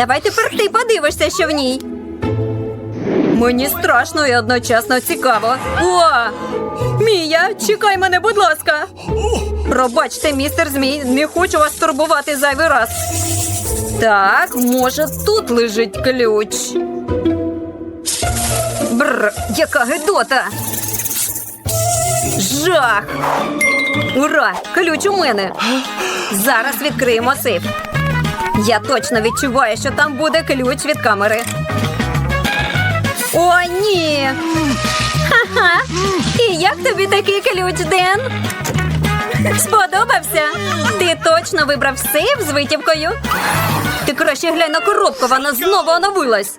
Давай тепер ти подивишся, що в ній. Мені страшно і одночасно цікаво. О! Мія, чекай мене, будь ласка. Пробачте, містер Змій, не хочу вас турбувати зайвий раз. Так, може, тут лежить ключ. Бррр, яка гидота. Жах. Ура! Ключ у мене. Зараз відкриємо сейф. Я точно відчуваю, що там буде ключ від камери. О, ні. Ха-ха. І як тобі такий ключ, Ден? Сподобався? Ти точно вибрав сейф з витівкою? Ти краще глянь на коробку, вона знову оновилась.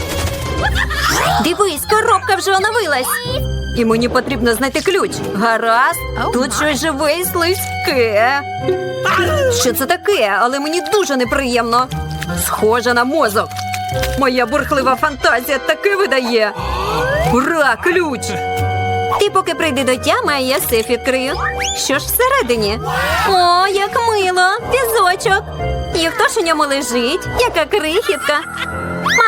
Дивись, коробка вже оновилась. І мені потрібно знайти ключ. Гаразд, тут щось живе і слизьке. Що це таке? Але мені дуже неприємно. Схоже на мозок. Моя бурхлива фантазія таки видає. Ура, ключ! Ти поки прийди до тями, а я сейф відкрию. Що ж всередині? О, як мило! Візочок. І хто ж у ньому лежить? Яка крихітка.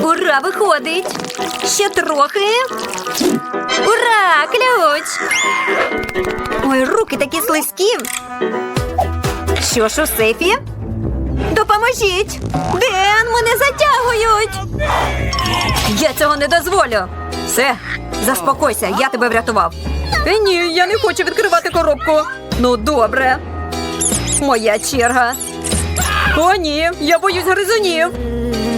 Ура, виходить. Ще трохи. Ура! Ключ! Ой, руки такі слизькі. Що ж у сейфі? Допоможіть! Ден, мене затягують! Я цього не дозволю. Все, заспокойся, я тебе врятував. Е, ні, я не хочу відкривати коробку. Ну, добре. Моя черга. О, ні, я боюсь гризунів.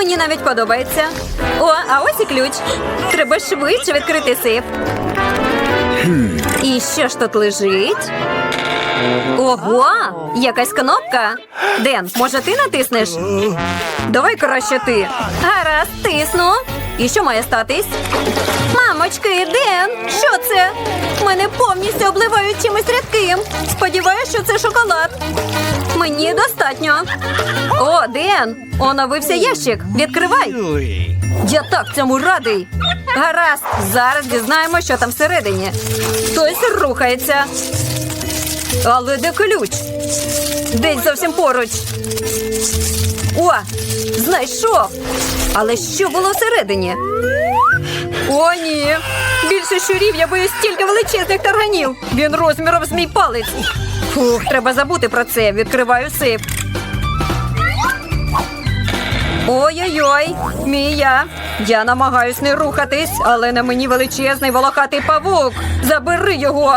Мені навіть подобається. О, а ось і ключ. Треба швидше відкрити сейф. І що ж тут лежить? Ого, якась кнопка. Ден, може ти натиснеш? Давай краще ти. Гаразд, тисну. І що має статись? Мамочки, Ден, що це? Мене повністю обливають чимось рідким. Сподіваюсь, що це шоколад. Мені достатньо. О, Ден, оновився ящик. Відкривай. Я так цьому радий. Гаразд, зараз дізнаємо, що там всередині. Хтось рухається. Але де ключ? Десь зовсім поруч. О, знайшов. Але що було всередині? О, ні. Більше щурів я боюсь стільки величезних тарганів. Він розміром з мій палець. Фух, треба забути про це. Відкриваю сейф. Ой-ой-ой, Мія. Я намагаюсь не рухатись, але на мені величезний волохатий павук. Забери його.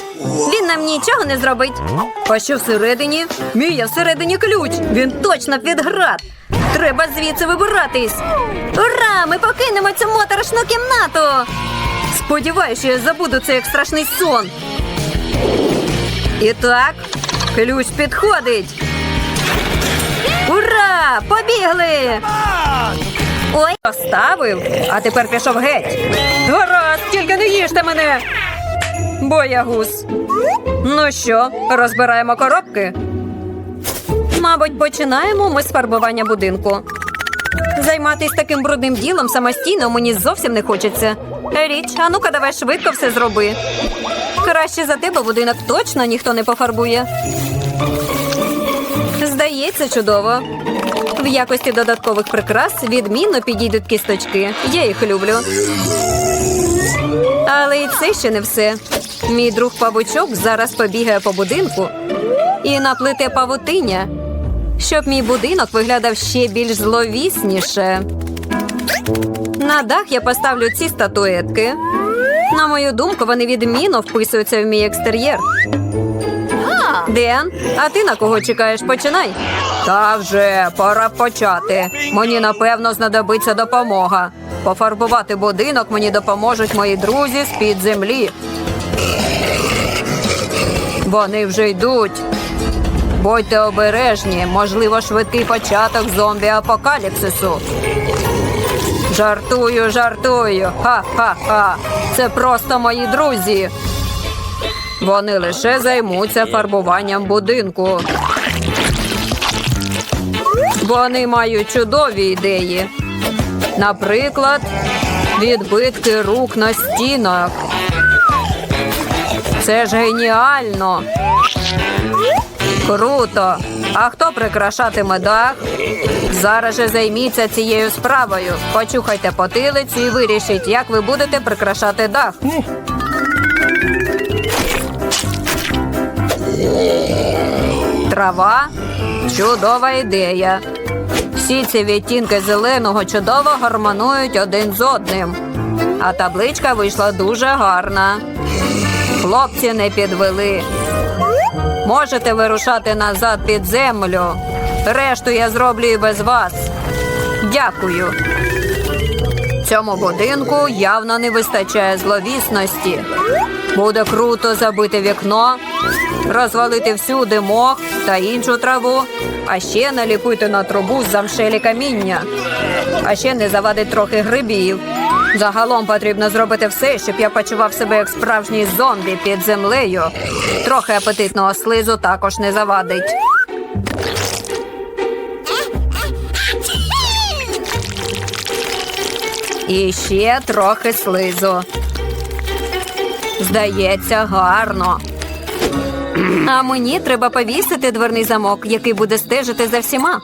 Він нам нічого не зробить. А що всередині? Мія, всередині ключ. Він точно під град. Треба звідси вибиратись. Ура! Ми покинемо цю моторошну кімнату. Сподіваюся, що я забуду це як страшний сон. І так, ключ підходить. Ура! Побігли! Ой, поставив, а тепер пішов геть. Гаразд, тільки не їжте мене. Боягуз. Ну що, розбираємо коробки? Мабуть, починаємо ми з фарбування будинку. Займатись таким брудним ділом самостійно мені зовсім не хочеться. Річ, а ну-ка давай швидко все зроби. Краще за тебе будинок точно ніхто не пофарбує. Здається, чудово. В якості додаткових прикрас відмінно підійдуть кісточки. Я їх люблю. Але і це ще не все. Мій друг павучок зараз побігає по будинку і наплете павутиння, щоб мій будинок виглядав ще більш зловісніше. На дах я поставлю ці статуетки. На мою думку, вони відмінно вписуються в мій екстер'єр. Ден, а ти на кого чекаєш? Починай. Та вже пора почати. Мені напевно знадобиться допомога. Пофарбувати будинок мені допоможуть мої друзі з під землі. Вони вже йдуть. Будьте обережні, можливо, швидкий початок зомбі-апокаліпсису. Жартую, жартую. Ха-ха-ха. Це просто мої друзі. Вони лише займуться фарбуванням будинку. Вони мають чудові ідеї. Наприклад, відбитки рук на стінах. Це ж геніально. Круто. А хто прикрашатиме дах? Зараз же займіться цією справою. Почухайте потилицю і вирішіть, як ви будете прикрашати дах. Трава чудова ідея. Всі ці відтінки зеленого чудово гармонують один з одним. А табличка вийшла дуже гарна. Хлопці не підвели. Можете вирушати назад під землю. Решту я зроблю і без вас. Дякую. Цьому будинку явно не вистачає зловісності. Буде круто забити вікно, розвалити всюди мох та іншу траву, а ще наліпити на трубу замшелі каміння. А ще не завадить трохи грибів. Загалом потрібно зробити все, щоб я почував себе як справжній зомбі під землею. Трохи апетитного слизу також не завадить. І ще трохи слизу. Здається, гарно. А мені треба повісити дверний замок, який буде стежити за всіма.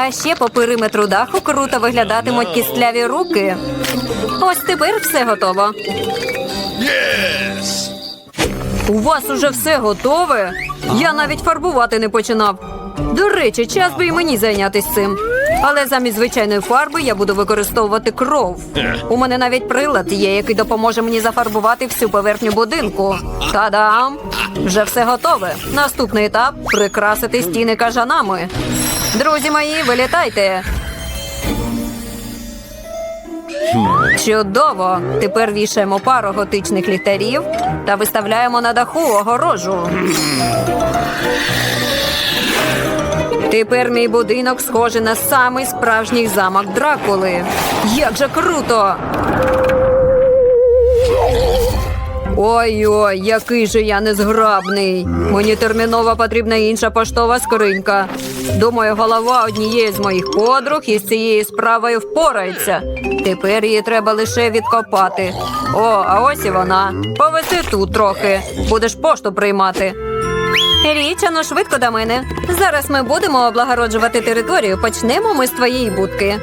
А ще по периметру даху круто виглядатимуть кістляві руки. Ось тепер все готово. У вас уже все готове? Я навіть фарбувати не починав. До речі, час би і мені зайнятися цим. Але замість звичайної фарби я буду використовувати кров. У мене навіть прилад є, який допоможе мені зафарбувати всю поверхню будинку. Та-дам! Вже все готове. Наступний етап прикрасити стіни кажанами. Друзі мої, вилітайте. Чудово! Тепер вішаємо пару готичних ліхтарів та виставляємо на даху огорожу. Тепер мій будинок схожий на самий справжній замок Дракули. Як же круто! Ой-ой, який же я незграбний. Мені терміново потрібна інша поштова скринька. Думаю, голова однієї з моїх подруг із цією справою впорається. Тепер її треба лише відкопати. О, а ось і вона. Повеси тут трохи. Будеш пошту приймати. Річ, ану швидко до мене. Зараз ми будемо облагороджувати територію. Почнемо ми з твоєї будки.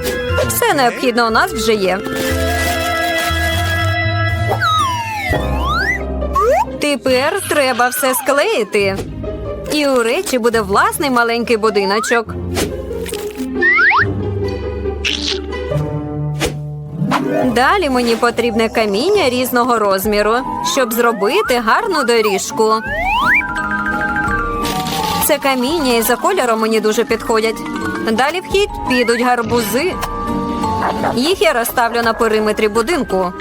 Все необхідне у нас вже є. Тепер треба все склеїти. І у речі буде власний маленький будиночок. Далі мені потрібне каміння різного розміру, щоб зробити гарну доріжку. Це каміння і за кольором мені дуже підходять. Далі в хід підуть гарбузи. Їх я розставлю на периметрі будинку.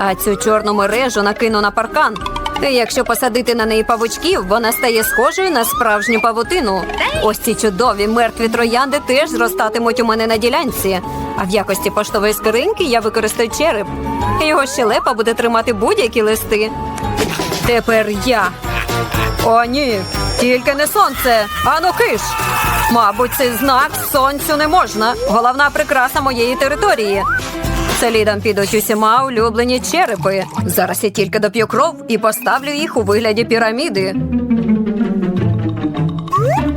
А цю чорну мережу накину на паркан. Якщо посадити на неї павучків, вона стає схожою на справжню павутину. Ось ці чудові мертві троянди теж зростатимуть у мене на ділянці. А в якості поштової скриньки я використаю череп. Його щелепа буде тримати будь-які листи. Тепер я. О, ні, тільки не сонце. Ану киш. Мабуть, цей знак сонцю не можна. Головна прикраса моєї території. Слідом підуть усіма улюблені черепи. Зараз я тільки доп'ю кров і поставлю їх у вигляді піраміди.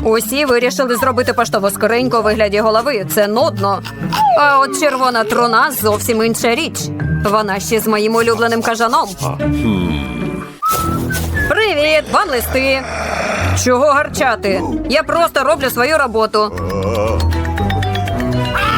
Усі вирішили зробити поштову скриньку у вигляді голови. Це нудно. А от червона труна зовсім інша річ. Вона ще з моїм улюбленим кажаном. Привіт, вам листи. Чого гарчати? Я просто роблю свою роботу.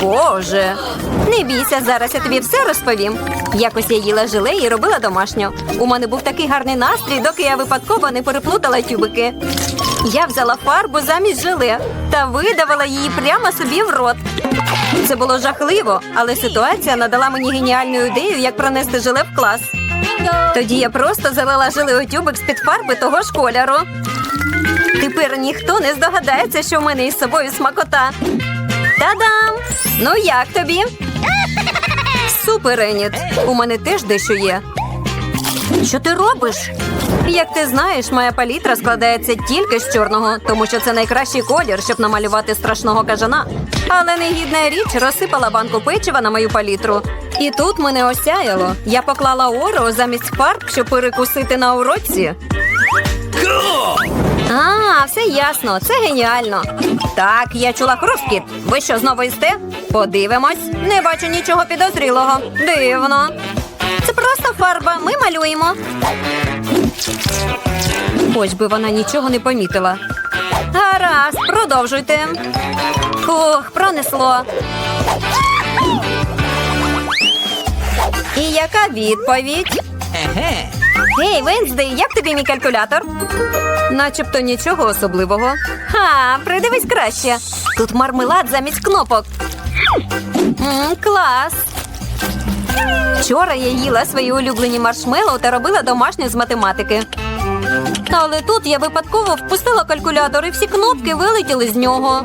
Боже. Не бійся, зараз я тобі все розповім. Якось я їла желе і робила домашню. У мене був такий гарний настрій, доки я випадково не переплутала тюбики. Я взяла фарбу замість желе та видавила її прямо собі в рот. Це було жахливо, але ситуація надала мені геніальну ідею, як пронести желе в клас. Тоді я просто залила желе у тюбик з-під фарби того ж кольору. Тепер ніхто не здогадається, що в мене із собою смакота. Та-дам! Ну як тобі? Супер, Еніт. У мене теж дещо є. Що ти робиш? Як ти знаєш, моя палітра складається тільки з чорного, тому що це найкращий колір, щоб намалювати страшного кажана. Але негідна річ розсипала банку печива на мою палітру. І тут мене осяяло. Я поклала орео замість фарб, щоб перекусити на уроці. А, все ясно, це геніально. Так, я чула хрускіт. Ви що знову їсте? Подивимось. Не бачу нічого підозрілого. Дивно. Це просто фарба. Ми малюємо. Хоч би вона нічого не помітила. Гаразд, продовжуйте. Ох, пронесло. І яка відповідь? Гей, Венздей, як тобі мій калькулятор? Начебто нічого особливого. Ха, придивись краще. Тут мармелад замість кнопок. М, клас. Вчора я їла свої улюблені маршмеллоу та робила домашнє з математики. Але тут я випадково впустила калькулятор і всі кнопки вилетіли з нього.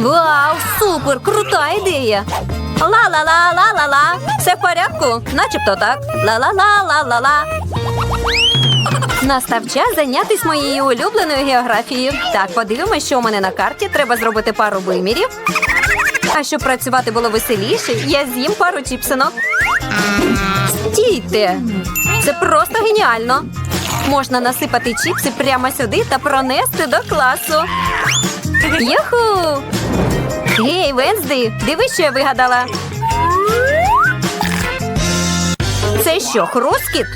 Вау, супер! Крута ідея! Ла-ла-ла-ла-ла-ла. Все в порядку? Начебто так. Ла-ла-ла-ла-ла-ла. Настав час зайнятися моєю улюбленою географією. Так, подивимось, що у мене на карті. Треба зробити пару вимірів. А щоб працювати було веселіше, я з'їм пару чіпсинок. Стійте! Це просто геніально. Можна насипати чіпси прямо сюди та пронести до класу. Юху! Гей, Венсди, дивись, що я вигадала. Це що, хрускіт?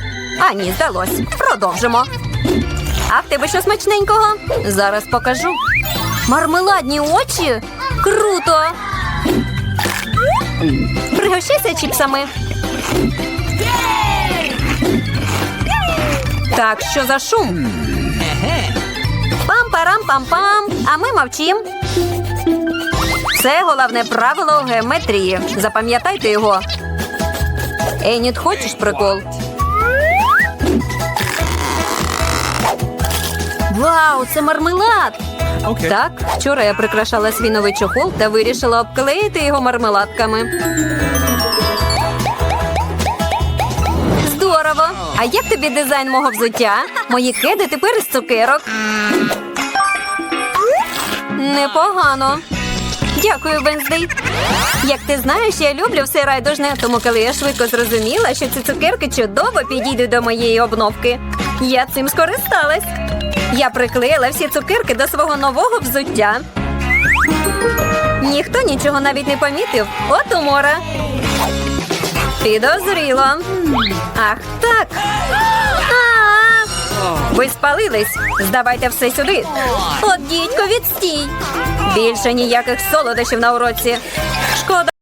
А, ні, здалось. Продовжимо. А в тебе що смачненького? Зараз покажу. Мармеладні очі? Круто! Пригощайся чіпсами. Так, що за шум? Пам-парам-пам-пам. А ми мовчим. Це головне правило геометрії. Запам'ятайте його. Еніт, хочеш прикол? Вау, це мармелад! Okay. Так, вчора я прикрашала свій новий чохол та вирішила обклеїти його мармеладками. Здорово! А як тобі дизайн мого взуття? Мої кеди тепер із цукерок. Непогано. Дякую, Венздей. Як ти знаєш, я люблю все райдужне, тому коли я швидко зрозуміла, що ці цукерки чудово підійдуть до моєї обновки, я цим скористалась. Я приклеїла всі цукерки до свого нового взуття. Ніхто нічого навіть не помітив. От умора. Підозріло. Ах, так. Ви спалились. Здавайте все сюди. От дідько, відстій. Більше ніяких солодощів на уроці. Шкода.